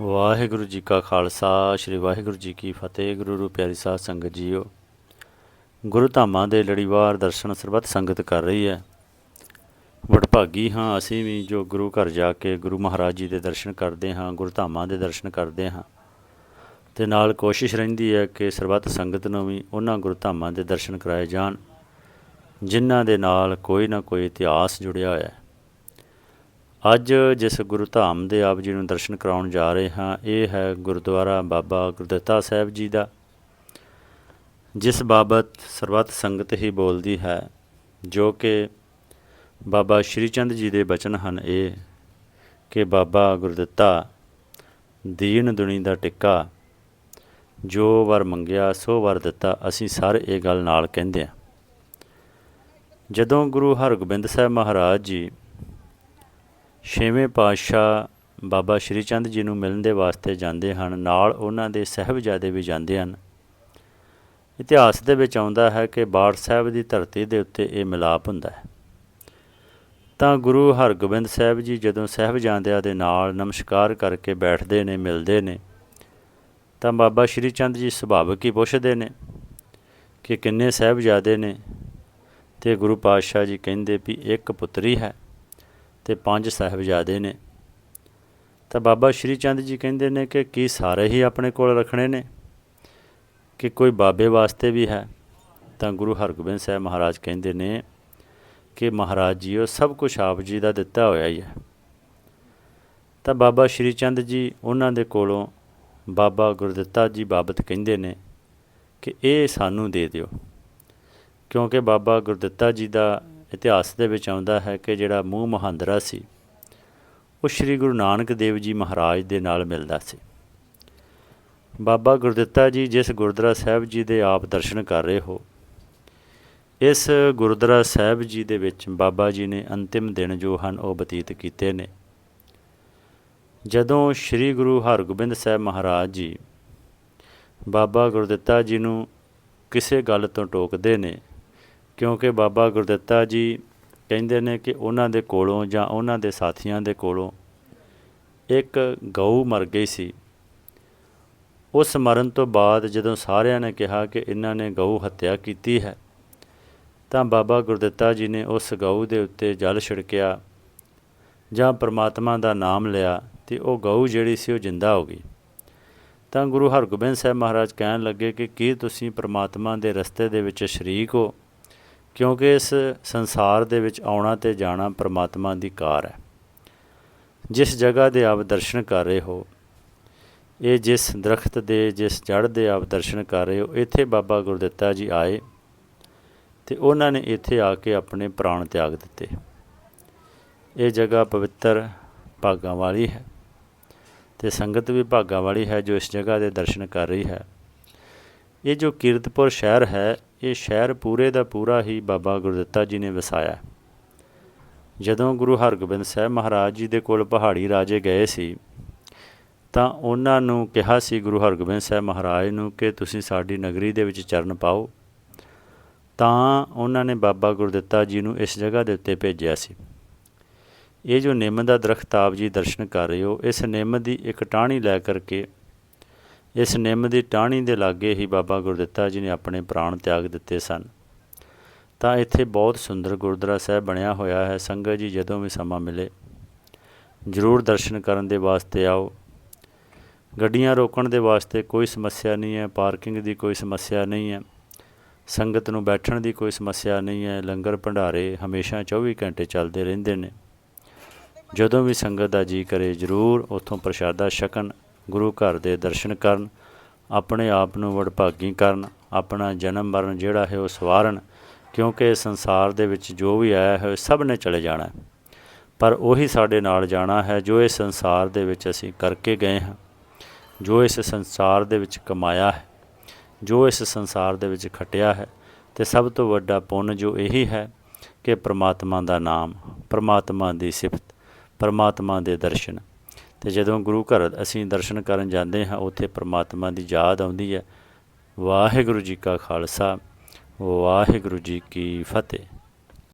ਵਾਹਿਗੁਰੂ ਜੀ ਕਾ ਖਾਲਸਾ, ਸ੍ਰੀ ਵਾਹਿਗੁਰੂ ਜੀ ਕੀ ਫਤਿਹ। ਗੁਰੂ ਰੂ ਪਿਆਰੀ ਸਾਧ ਸੰਗਤ ਜੀਓ, ਗੁਰੂ ਧਾਮਾਂ ਦੇ ਲੜੀਵਾਰ ਦਰਸ਼ਨ ਸਰਬੱਤ ਸੰਗਤ ਕਰ ਰਹੀ ਹੈ। ਵਡਭਾਗੀ ਹਾਂ ਅਸੀਂ ਵੀ ਜੋ ਗੁਰੂ ਘਰ ਜਾ ਕੇ ਗੁਰੂ ਮਹਾਰਾਜ ਜੀ ਦੇ ਦਰਸ਼ਨ ਕਰਦੇ ਹਾਂ, ਗੁਰੂ ਧਾਮਾਂ ਦੇ ਦਰਸ਼ਨ ਕਰਦੇ ਹਾਂ। ਤੇ ਨਾਲ ਕੋਸ਼ਿਸ਼ ਰਹਿੰਦੀ ਹੈ ਕਿ ਸਰਬੱਤ ਸੰਗਤ ਨੂੰ ਵੀ ਉਹਨਾਂ ਗੁਰੂ ਧਾਮਾਂ ਦੇ ਦਰਸ਼ਨ ਕਰਾਏ ਜਾਣ, ਜਿਨ੍ਹਾਂ ਦੇ ਨਾਲ ਕੋਈ ਨਾ ਕੋਈ ਇਤਿਹਾਸ ਜੁੜਿਆ ਹੋਇਆ ਹੈ। ਅੱਜ ਜਿਸ ਗੁਰੂ ਧਾਮ ਦੇ ਆਪ ਜੀ ਨੂੰ ਦਰਸ਼ਨ ਕਰਾਉਣ ਜਾ ਰਹੇ ਹਾਂ, ਇਹ ਹੈ ਗੁਰਦੁਆਰਾ ਬਾਬਾ ਗੁਰਦਿੱਤਾ ਸਾਹਿਬ ਜੀ ਦਾ, ਜਿਸ ਬਾਬਤ ਸਰਬੱਤ ਸੰਗਤ ਹੀ ਬੋਲਦੀ ਹੈ, ਜੋ ਕਿ ਬਾਬਾ ਸ਼੍ਰੀ ਚੰਦ ਜੀ ਦੇ ਬਚਨ ਹਨ ਇਹ, ਕਿ ਬਾਬਾ ਗੁਰਦਿੱਤਾ ਦੀਨ ਦੁਨੀ ਦਾ ਟਿੱਕਾ, ਜੋ ਵਰ ਮੰਗਿਆ ਸੋ ਵਰ ਦਿੱਤਾ, ਅਸੀਂ ਸਾਰੇ ਇਹ ਗੱਲ ਨਾਲ ਕਹਿੰਦੇ ਹਾਂ। ਜਦੋਂ ਗੁਰੂ ਹਰਗੋਬਿੰਦ ਸਾਹਿਬ ਮਹਾਰਾਜ ਜੀ ਛੇਵੇਂ ਪਾਤਸ਼ਾਹ ਬਾਬਾ ਸ਼੍ਰੀ ਚੰਦ ਜੀ ਨੂੰ ਮਿਲਣ ਦੇ ਵਾਸਤੇ ਜਾਂਦੇ ਹਨ, ਨਾਲ ਉਹਨਾਂ ਦੇ ਸਹਿਬਜ਼ਾਦੇ ਵੀ ਜਾਂਦੇ ਹਨ। ਇਤਿਹਾਸ ਦੇ ਵਿੱਚ ਆਉਂਦਾ ਹੈ ਕਿ ਬਾੜ ਸਾਹਿਬ ਦੀ ਧਰਤੀ ਦੇ ਉੱਤੇ ਇਹ ਮਿਲਾਪ ਹੁੰਦਾ ਹੈ। ਤਾਂ ਗੁਰੂ ਹਰਗੋਬਿੰਦ ਸਾਹਿਬ ਜੀ ਜਦੋਂ ਸਹਿਬਜ਼ਾਦਿਆਂ ਦੇ ਨਾਲ ਨਮਸਕਾਰ ਕਰਕੇ ਬੈਠਦੇ ਨੇ, ਮਿਲਦੇ ਨੇ, ਤਾਂ ਬਾਬਾ ਸ਼੍ਰੀ ਚੰਦ ਜੀ ਸੁਭਾਵਿਕ ਹੀ ਪੁੱਛਦੇ ਨੇ ਕਿ ਕਿੰਨੇ ਸਹਿਬਜ਼ਾਦੇ ਨੇ? ਤੇ ਗੁਰੂ ਪਾਤਸ਼ਾਹ ਜੀ ਕਹਿੰਦੇ ਵੀ ਇੱਕ ਪੁੱਤਰੀ ਹੈ। ਤੇ ਪੰਜ ਸਾਹਿਬਜ਼ਾਦੇ ਨੇ। ਤਾਂ ਬਾਬਾ ਸ਼੍ਰੀ ਚੰਦ ਜੀ ਕਹਿੰਦੇ ਨੇ ਕਿ ਕੀ ਸਾਰੇ ਹੀ ਆਪਣੇ ਕੋਲ ਰੱਖਣੇ ਨੇ? ਕਿ ਕੋਈ ਬਾਬੇ ਵਾਸਤੇ ਵੀ ਹੈ? ਤਾਂ ਗੁਰੂ ਹਰਗੋਬਿੰਦ ਸਾਹਿਬ ਮਹਾਰਾਜ ਕਹਿੰਦੇ ਨੇ ਕਿ ਮਹਾਰਾਜ ਜੀ ਉਹ ਸਭ ਕੁਝ ਆਪ ਜੀ ਦਾ ਦਿੱਤਾ ਹੋਇਆ ਹੀ ਹੈ। ਤਾਂ ਬਾਬਾ ਸ਼੍ਰੀ ਚੰਦ ਜੀ ਉਹਨਾਂ ਦੇ ਕੋਲੋਂ ਬਾਬਾ ਗੁਰਦਿੱਤਾ ਜੀ ਬਾਬਤ ਕਹਿੰਦੇ ਨੇ ਕਿ ਇਹ ਸਾਨੂੰ ਦੇ ਦਿਓ। ਕਿਉਂਕਿ ਬਾਬਾ ਗੁਰਦਿੱਤਾ ਜੀ ਦਾ ਇਤਿਹਾਸ ਦੇ ਵਿੱਚ ਆਉਂਦਾ ਹੈ ਕਿ ਜਿਹੜਾ ਮੂੰਹ ਮਹਾਂਦਰਾ ਸੀ, ਉਹ ਸ੍ਰੀ ਗੁਰੂ ਨਾਨਕ ਦੇਵ ਜੀ ਮਹਾਰਾਜ ਦੇ ਨਾਲ ਮਿਲਦਾ ਸੀ। ਬਾਬਾ ਗੁਰਦਿੱਤਾ ਜੀ ਜਿਸ ਗੁਰਦੁਆਰਾ ਸਾਹਿਬ ਜੀ ਦੇ ਆਪ ਦਰਸ਼ਨ ਕਰ ਰਹੇ ਹੋ, ਇਸ ਗੁਰਦੁਆਰਾ ਸਾਹਿਬ ਜੀ ਦੇ ਵਿੱਚ ਬਾਬਾ ਜੀ ਨੇ ਅੰਤਿਮ ਦਿਨ ਜੋ ਹਨ ਉਹ ਬਤੀਤ ਕੀਤੇ ਨੇ। ਜਦੋਂ ਸ੍ਰੀ ਗੁਰੂ ਹਰਗੋਬਿੰਦ ਸਾਹਿਬ ਮਹਾਰਾਜ ਜੀ ਬਾਬਾ ਗੁਰਦਿੱਤਾ ਜੀ ਨੂੰ ਕਿਸੇ ਗੱਲ ਤੋਂ ਟੋਕਦੇ ਨੇ ਕਿਉਂਕਿ ਬਾਬਾ ਗੁਰਦਿੱਤਾ ਜੀ ਕਹਿੰਦੇ ਨੇ ਕਿ ਉਹਨਾਂ ਦੇ ਕੋਲੋਂ ਜਾਂ ਉਹਨਾਂ ਦੇ ਸਾਥੀਆਂ ਦੇ ਕੋਲੋਂ ਇੱਕ ਗਊ ਮਰ ਗਈ ਸੀ। ਉਸ ਮਰਨ ਤੋਂ ਬਾਅਦ ਜਦੋਂ ਸਾਰਿਆਂ ਨੇ ਕਿਹਾ ਕਿ ਇਹਨਾਂ ਨੇ ਗਊ ਹੱਤਿਆ ਕੀਤੀ ਹੈ, ਤਾਂ ਬਾਬਾ ਗੁਰਦਿੱਤਾ ਜੀ ਨੇ ਉਸ ਗਊ ਦੇ ਉੱਤੇ ਜਲ ਛਿੜਕਿਆ ਜਾਂ ਪ੍ਰਮਾਤਮਾ ਦਾ ਨਾਮ ਲਿਆ ਤੇ ਉਹ ਗਊ ਜਿਹੜੀ ਸੀ ਉਹ ਜਿੰਦਾ ਹੋ ਗਈ। ਤਾਂ ਗੁਰੂ ਹਰਗੋਬਿੰਦ ਸਾਹਿਬ ਮਹਾਰਾਜ ਕਹਿਣ ਲੱਗੇ ਕਿ ਕੀ ਤੁਸੀਂ ਪ੍ਰਮਾਤਮਾ ਦੇ ਰਸਤੇ ਦੇ ਵਿੱਚ ਸ਼ਰੀਕ ਹੋ? ਕਿਉਂਕਿ ਇਸ ਸੰਸਾਰ ਦੇ ਵਿੱਚ ਆਉਣਾ ਤੇ ਜਾਣਾ ਪ੍ਰਮਾਤਮਾ ਦੀ ਕਾਰ ਹੈ। ਜਿਸ ਜਗ੍ਹਾ ਦੇ ਆਪ ਦਰਸ਼ਨ ਕਰ ਰਹੇ ਹੋ, ਇਹ ਜਿਸ ਦਰਖਤ ਦੇ ਜਿਸ ਜੜ ਦੇ ਆਪ ਦਰਸ਼ਨ ਕਰ ਰਹੇ ਹੋ, ਇੱਥੇ ਬਾਬਾ ਗੁਰਦਿੱਤਾ ਜੀ ਆਏ ਤੇ ਉਹਨਾਂ ਨੇ ਇੱਥੇ ਆ ਕੇ ਆਪਣੇ ਪ੍ਰਾਣ ਤਿਆਗ ਦਿੱਤੇ। ਇਹ ਜਗ੍ਹਾ ਪਵਿੱਤਰ ਭਾਗਾਂ ਵਾਲੀ ਹੈ ਤੇ ਸੰਗਤ ਵੀ ਭਾਗਾਂ ਵਾਲੀ ਹੈ ਜੋ ਇਸ ਜਗ੍ਹਾ ਦੇ ਦਰਸ਼ਨ ਕਰ ਰਹੀ ਹੈ। ਇਹ ਜੋ ਕੀਰਤਪੁਰ ਸ਼ਹਿਰ ਹੈ ਇਹ ਸ਼ਹਿਰ ਪੂਰੇ ਦਾ ਪੂਰਾ ਹੀ ਬਾਬਾ ਗੁਰਦਿੱਤਾ ਜੀ ਨੇ ਵਸਾਇਆ ਜਦੋਂ ਗੁਰੂ ਹਰਗੋਬਿੰਦ ਸਾਹਿਬ ਮਹਾਰਾਜ ਜੀ ਦੇ ਕੋਲ ਪਹਾੜੀ ਰਾਜੇ ਗਏ ਸੀ, ਤਾਂ ਉਹਨਾਂ ਨੂੰ ਕਿਹਾ ਸੀ ਗੁਰੂ ਹਰਗੋਬਿੰਦ ਸਾਹਿਬ ਮਹਾਰਾਜ ਨੂੰ ਕਿ ਤੁਸੀਂ ਸਾਡੀ ਨਗਰੀ ਦੇ ਵਿੱਚ ਚਰਨ ਪਾਓ। ਤਾਂ ਉਹਨਾਂ ਨੇ ਬਾਬਾ ਗੁਰਦਿੱਤਾ ਜੀ ਨੂੰ ਇਸ ਜਗ੍ਹਾ ਦੇ ਉੱਤੇ ਭੇਜਿਆ ਸੀ। ਇਹ ਜੋ ਨਿੰਮ ਦਾ ਦਰਖਤ ਆਪ ਜੀ ਦਰਸ਼ਨ ਕਰ ਰਹੇ ਹੋ, ਇਸ ਨਿੰਮ ਦੀ ਇੱਕ ਟਾਹਣੀ ਲੈ ਕਰਕੇ ਇਸ ਨਿੰਮ ਦੀ ਟਾਹਣੀ ਦੇ ਲਾਗੇ ਹੀ ਬਾਬਾ ਗੁਰਦਿੱਤਾ ਜੀ ਨੇ ਆਪਣੇ ਪ੍ਰਾਣ ਤਿਆਗ ਦਿੱਤੇ ਸਨ। ਤਾਂ ਇੱਥੇ ਬਹੁਤ ਸੁੰਦਰ ਗੁਰਦੁਆਰਾ ਸਾਹਿਬ ਬਣਿਆ ਹੋਇਆ ਹੈ। ਸੰਗਤ ਜੀ, ਜਦੋਂ ਵੀ ਸਮਾਂ ਮਿਲੇ, ਜ਼ਰੂਰ ਦਰਸ਼ਨ ਕਰਨ ਦੇ ਵਾਸਤੇ ਆਓ। ਗੱਡੀਆਂ ਰੋਕਣ ਦੇ ਵਾਸਤੇ ਕੋਈ ਸਮੱਸਿਆ ਨਹੀਂ ਹੈ। ਪਾਰਕਿੰਗ ਦੀ ਕੋਈ ਸਮੱਸਿਆ ਨਹੀਂ ਹੈ। ਸੰਗਤ ਨੂੰ ਬੈਠਣ ਦੀ ਕੋਈ ਸਮੱਸਿਆ ਨਹੀਂ ਹੈ। ਲੰਗਰ ਭੰਡਾਰੇ ਹਮੇਸ਼ਾ 24 ਘੰਟੇ ਚੱਲਦੇ ਰਹਿੰਦੇ ਨੇ। ਜਦੋਂ ਵੀ ਸੰਗਤ ਦਾ ਜੀ ਕਰੇ, ਜ਼ਰੂਰ ਉੱਥੋਂ ਪ੍ਰਸ਼ਾਦਾ ਛਕਣ। ਗੁਰੂ ਘਰ ਦੇ ਦਰਸ਼ਨ ਕਰਨ, ਆਪਣੇ ਆਪ ਨੂੰ ਵਡਭਾਗੀ ਕਰਨ, ਆਪਣਾ ਜਨਮ ਮਰਨ ਜਿਹੜਾ ਹੈ ਉਹ ਸਵਾਰਨ, ਕਿਉਂਕਿ ਸੰਸਾਰ ਦੇ ਵਿੱਚ ਜੋ ਵੀ ਆਇਆ ਹੈ ਸਭ ਨੇ ਚਲੇ ਜਾਣਾ ਹੈ। ਪਰ ਉਹੀ ਸਾਡੇ ਨਾਲ ਜਾਣਾ ਹੈ ਜੋ ਇਸ ਸੰਸਾਰ ਦੇ ਵਿੱਚ ਅਸੀਂ ਕਰਕੇ ਗਏ ਹਾਂ, ਜੋ ਇਸ ਸੰਸਾਰ ਦੇ ਵਿੱਚ ਕਮਾਇਆ ਹੈ, ਜੋ ਇਸ ਸੰਸਾਰ ਦੇ ਵਿੱਚ ਖਟਿਆ ਹੈ, ਤੇ ਸਭ ਤੋਂ ਵੱਡਾ ਪੁੰਨ ਜੋ ਇਹੀ ਹੈ ਕਿ ਪ੍ਰਮਾਤਮਾ ਦਾ ਨਾਮ, ਪ੍ਰਮਾਤਮਾ ਦੀ ਸਿਫਤ, ਪ੍ਰਮਾਤਮਾ ਦੇ ਦਰਸ਼ਨ ਤੇ ਜਦੋਂ ਗੁਰੂ ਘਰ ਅਸੀਂ ਦਰਸ਼ਨ ਕਰਨ ਜਾਂਦੇ ਹਾਂ, ਉੱਥੇ ਪ੍ਰਮਾਤਮਾ ਦੀ ਯਾਦ ਆਉਂਦੀ ਹੈ। ਵਾਹਿਗੁਰੂ ਜੀ ਕਾ ਖਾਲਸਾ, ਵਾਹਿਗੁਰੂ ਜੀ ਕੀ ਫਤਿਹ।